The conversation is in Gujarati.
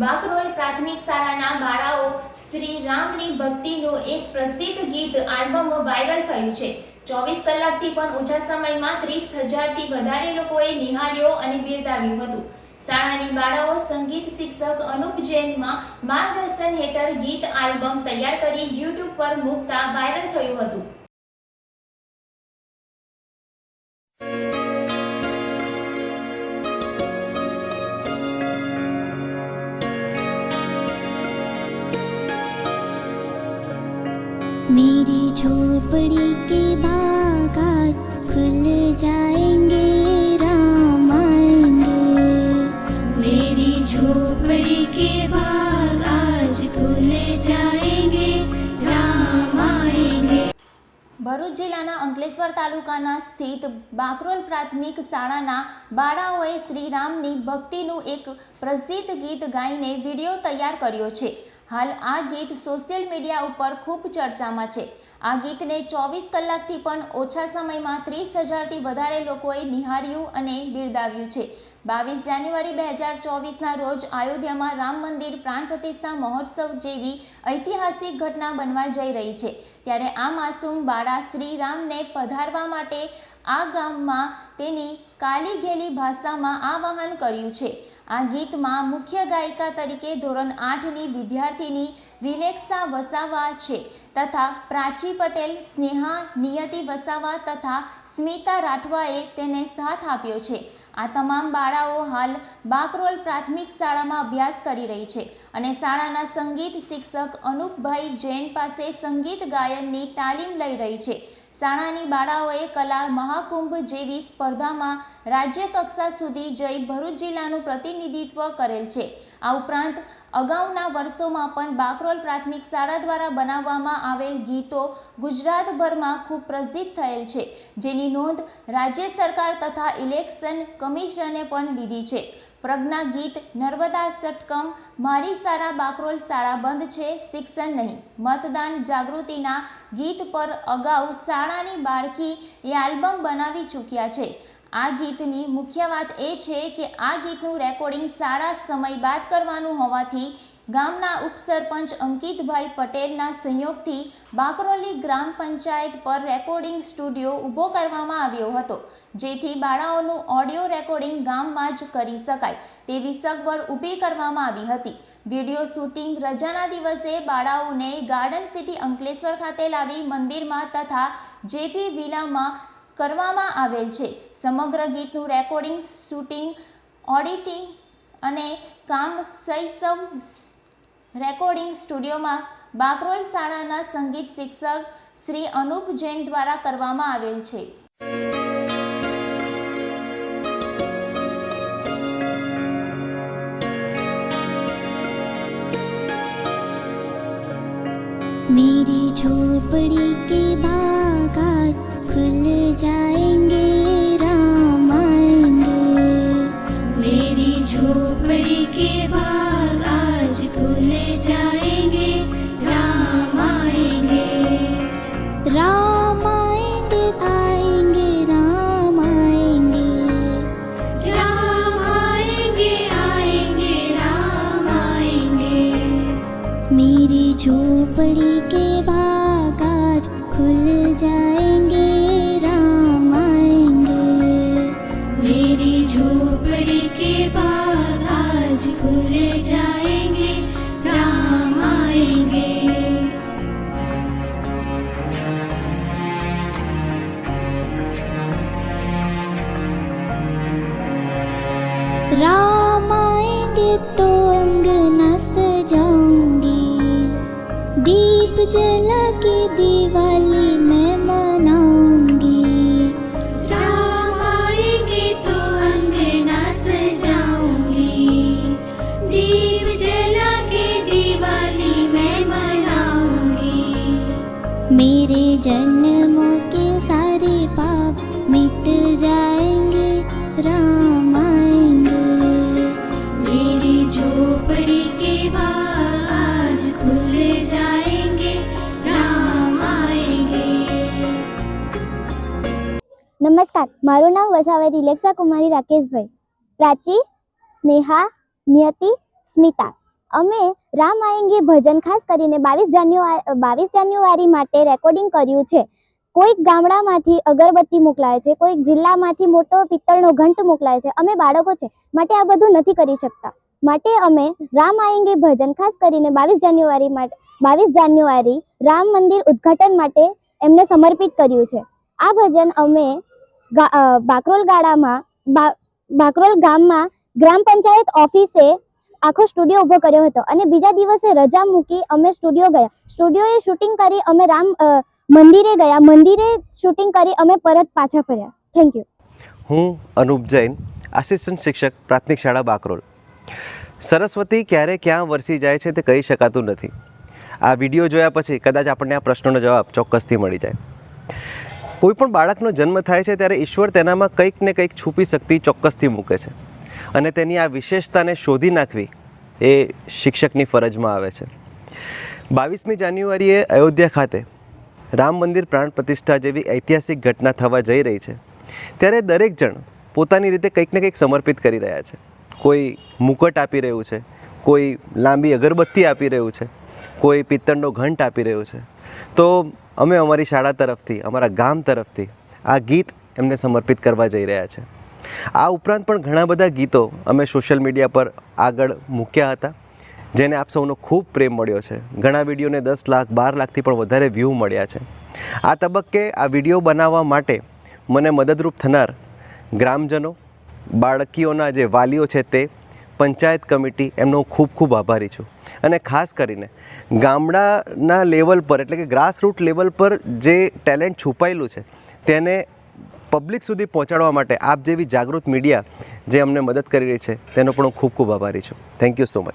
બાકરોલ પ્રાથમિક શાળાના બાળાઓ શ્રી રામની ભક્તિનું એક પ્રસિદ્ધ ગીત આલ્બમ વાયરલ થયું છે. ચોવીસ કલાકથી પણ ઓછા સમયમાં ત્રીસ હજારથી વધારે લોકોએ નિહાળ્યો અને બિરદાવ્યું હતું. શાળાની બાળાઓ સંગીત શિક્ષક અનુપ જૈનમાં માર્ગદર્શન હેઠળ ગીત આલ્બમ તૈયાર કરી યુટ્યુબ પર મૂકતા વાયરલ થયું હતું. मेरी झोपड़ी के बागात खुल जाएंगे राम आएंगे मेरी झोपड़ी के बाग आज खुल जाएंगे राम आएंगे ભરૂચ જિલ્લાના અંકલેશ્વર તાલુકાના સ્થિત બાકરોલ પ્રાથમિક શાળાના બાળાઓએ શ્રીરામની ભક્તિનું એક પ્રસિદ્ધ ગીત ગાઈને વિડીયો તૈયાર કર્યો છે હાલ આ ગીત સોશિયલ મીડિયા ઉપર ખૂબ ચર્ચામાં છે. આ ગીતને ચોવીસ કલાકથી પણ ઓછા સમયમાં ત્રીસ હજારથી વધારે લોકોએ નિહાળ્યું અને બિરદાવ્યું છે. બાવીસ જાન્યુઆરી બે હજાર ચોવીસના રોજ અયોધ્યામાં રામ મંદિર પ્રાણ પ્રતિષ્ઠા મહોત્સવ જેવી ઐતિહાસિક ઘટના બનવા જઈ રહી છે. ત્યારે આ માસૂમ બાળા શ્રીરામને પધારવા માટે આ ગામમાં તેની કાલી ઘેલી ભાષામાં આવાહન કર્યું છે. આ ગીતમાં મુખ્ય ગાયિકા તરીકે ધોરણ આઠની વિદ્યાર્થીની રિલેક્સા વસાવા છે તથા પ્રાચી પટેલ, સ્નેહા, નિયતિ વસાવા તથા સ્મિતા રાઠવાએ તેને સાથ આપ્યો છે. આ તમામ બાળાઓ હાલ બાકરોલ પ્રાથમિક શાળામાં અભ્યાસ કરી રહી છે અને શાળાના સંગીત શિક્ષક અનુપભાઈ જૈન પાસે સંગીત ગાયનની તાલીમ લઈ રહી છે. શાળાની બાળાઓએ કલા મહાકુંભ જેવી સ્પર્ધામાં રાજ્ય કક્ષા સુધી જઈ ભરૂચ જિલ્લાનું પ્રતિનિધિત્વ કરેલ છે. આ ઉપરાંત અગાઉના વર્ષોમાં પણ બાકરોલ પ્રાથમિક શાળા દ્વારા બનાવવામાં આવેલ ગીતો ગુજરાતભરમાં ખૂબ પ્રસિદ્ધ થયેલ છે. જેની નોંધ રાજ્ય સરકાર તથા ઇલેક્શન કમિશને પણ લીધી છે. પ્રજ્ઞા ગીત, નર્મદા સટકમ, મારી શાળા બાકરોલ શાળા બંધ છે, શિક્ષણ નહીં. મતદાન જાગૃતિના ગીત પર અગાઉ શાળાની બાળકી એ આલ્બમ બનાવી ચૂક્યા છે. આ ગીતની મુખ્ય વાત એ છે કે આ ગીતનું રેકોર્ડિંગ શાળા સમય બાદ કરવાનું હોવાથી ગામના ઉપસરપંચ અંકિતભાઈ પટેલના સંયોગથી બાકરોલી ગ્રામ પંચાયત પર રેકોર્ડિંગ સ્ટુડિયો ઊભો કરવામાં આવ્યો હતો, જેથી બાળાઓનું ઓડિયો રેકોર્ડિંગ ગામમાં જ કરી શકાય તેવી સગવડ ઊભી કરવામાં આવી હતી. વીડિયો શૂટિંગ રજાના દિવસે બાળાઓને ગાર્ડન સિટી અંકલેશ્વર ખાતે લાવી મંદિરમાં તથા જેપી વિલામાં કરવામાં આવેલ છે. સમગ્ર ગીતનું રેકોર્ડિંગ, શૂટિંગ, ઓડિટિંગ અને કામ શૈશવ રેકોર્ડિંગ સ્ટુડિયોમાં બાકરોલ શાળાના સંગીત શિક્ષક શ્રી અનુપ જૈન દ્વારા કરવામાં આવેલ છે मेरी झोपड़ी के बागात खुल जाएंगे राम आएंगे मेरी झोपड़ी के झोपड़ी के बाग आज खुल जाएंगे નમસ્કાર. મારું નામ વસાવે, રિલેક્સા કુમારી રાકેશભાઈ. પ્રાચી, સ્નેહા, નિયતિ, સ્મિતા. અમે રામ આયંગે ભજન ખાસ કરીને બાવીસ જાન્યુઆરી બાવીસ જાન્યુઆરી માટે રેકોર્ડિંગ કર્યું છે. કોઈક ગામડામાંથી અગરબત્તી મોકલાય છે, કોઈક જિલ્લામાંથી મોટો પિત્તળનો ઘંટ મોકલાય છે. અમે બાળકો છે, માટે આ બધું નથી કરી શકતા. માટે અમે રામ આયંગે ભજન ખાસ કરીને બાવીસ જાન્યુઆરી માટે, બાવીસ જાન્યુઆરી રામ મંદિર ઉદ્ઘાટન માટે એમને સમર્પિત કર્યું છે. આ ભજન અમે બાકરોલ ગાડામાં બાકરોલ ગામમાં ગ્રામ પંચાયત ઓફિસે આખો સ્ટુડિયો ઊભો કર્યો હતો અને બીજા દિવસે રજા મૂકી અમે સ્ટુડિયો ગયા. સ્ટુડિયોએ શૂટિંગ કરી અમે રામ મંદિરે ગયા. મંદિરે શૂટિંગ કરી અમે પરત પાછા ફર્યા. થેન્ક યુ હું અનુપ જૈન આસિસ્ટન્ટ શિક્ષક, પ્રાથમિક શાળા બાકરોલ. સરસ્વતી ક્યારે ક્યાં વરસી જાય છે તે કહી શકાતું નથી. આ વીડિયો જોયા પછી કદાચ આપણને આ પ્રશ્નનો જવાબ ચોક્કસથી મળી જાય. કોઈ પણ બાળકનો જન્મ થાય છે ત્યારે ઈશ્વર તેનામાં કંઈક ને કંઈક છુપી શક્તિ ચોક્કસથી મૂકે છે. અને તેની આ વિશેષતાને શોધી નાખવી એ શિક્ષકની ફરજમાં આવે છે. બાવીસમી જાન્યુઆરીએ અયોધ્યા ખાતે રામ મંદિર પ્રાણ પ્રતિષ્ઠા જેવી ઐતિહાસિક ઘટના થવા જઈ રહી છે. ત્યારે દરેક જણ પોતાની રીતે કંઈક ને કંઈક સમર્પિત કરી રહ્યા છે. કોઈ મુકટ આપી રહ્યું છે, કોઈ લાંબી અગરબત્તી આપી રહ્યું છે, કોઈ પિત્તળનો ઘંટ આપી રહ્યું છે. તો અમે અમારી શાળા તરફથી, અમારા ગામ તરફથી આ ગીત એમને સમર્પિત કરવા જઈ રહ્યા છે. આ ઉપરાંત પણ ઘણા બધા ગીતો અમે સોશિયલ મીડિયા પર આગળ મૂક્યા હતા, જેને આપ સૌનો ખૂબ પ્રેમ મળ્યો છે. ઘણા વિડીયોને દસ લાખ, બાર લાખથી પણ વધારે વ્યૂ મળ્યા છે. આ તબક્કે આ વીડિયો બનાવવા માટે મને મદદરૂપ થનાર ગ્રામજનો, બાળકીઓના જે વાલીઓ છે તે પંચાયત કમિટી, એમનો ખૂબ ખૂબ આભારી છું. અને ખાસ કરીને, ગામડાના લેવલ પર, એટલે કે ગ્રાસરૂટ લેવલ પર જે ટેલેન્ટ છુપાયેલું છે, તેને પબ્લિક સુધી પહોંચાડવા માટે આપ જેવી જાગૃત મીડિયા જે અમને મદદ કરી રહી છે, તેનો પણ હું ખૂબ ખૂબ આભારી છું. Thank you so much